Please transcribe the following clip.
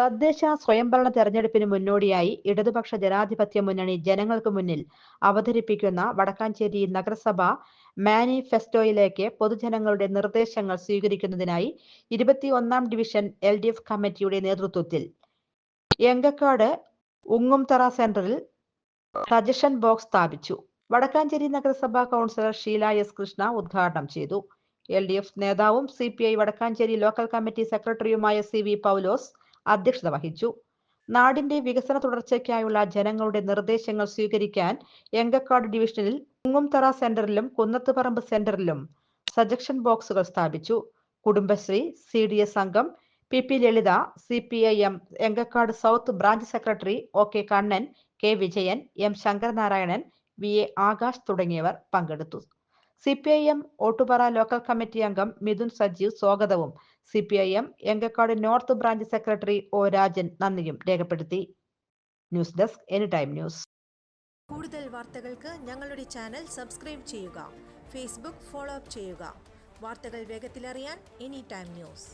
തദ്ദേശ സ്വയംഭരണ തെരഞ്ഞെടുപ്പിന് മുന്നോടിയായി ഇടതുപക്ഷ ജനാധിപത്യ മുന്നണി ജനങ്ങൾക്ക് മുന്നിൽ അവതരിപ്പിക്കുന്ന വടക്കാഞ്ചേരി നഗരസഭ മാനിഫെസ്റ്റോയിലേക്ക് പൊതുജനങ്ങളുടെ നിർദ്ദേശങ്ങൾ സ്വീകരിക്കുന്നതിനായി ഇരുപത്തിയൊന്നാം ഡിവിഷൻ എൽ ഡി എഫ് കമ്മിറ്റിയുടെ നേതൃത്വത്തിൽ എങ്കക്കാട് ഉങ്ങുംതറ സെന്ററിൽ സജഷൻ ബോക്സ് സ്ഥാപിച്ചു. വടക്കാഞ്ചേരി നഗരസഭാ കൗൺസിലർ ഷീല എസ് കൃഷ്ണ ഉദ്ഘാടനം ചെയ്തു. എൽ ഡി എഫ് നേതാവും C P I Vadakkanchery local committee സെക്രട്ടറിയുമായ സി വി പൗലോസ് അധ്യക്ഷത വഹിച്ചു. നാടിന്റെ വികസന തുടർച്ചയ്ക്കായുള്ള ജനങ്ങളുടെ നിർദ്ദേശങ്ങൾ സ്വീകരിക്കാൻ എങ്കക്കാട് ഡിവിഷനിൽ കുങ്ങുംതറ സെന്ററിലും കുന്നത്തുപറമ്പ് സെന്ററിലും സജക്ഷൻ ബോക്സുകൾ സ്ഥാപിച്ചു. കുടുംബശ്രീ സി ഡി എസ് അംഗം P P Lalitha C P I M Enkakkad south branch secretary O K Kannan K Vijayan M Sankaranarayanan V A Akash തുടങ്ങിയവർ പങ്കെടുത്തു. C P I M Ottupara local committee അംഗം മിഥുൻ സജീവ് സ്വാഗതവും. C P I M Enkakkad north branch secretary O Rajan നന്ദിയും രേഖപ്പെടുത്തി. News desk any time news. കൂടുതൽ വാർത്തകൾക്ക് ഞങ്ങളുടെ channel subscribe ചെയ്യുക. ഫേസ്ബുക്ക് ഫോളോ അപ്പ് ചെയ്യുക. വാർത്തകൾ വേഗത്തിലറിയാൻ എനി ടൈം ന്യൂസ്.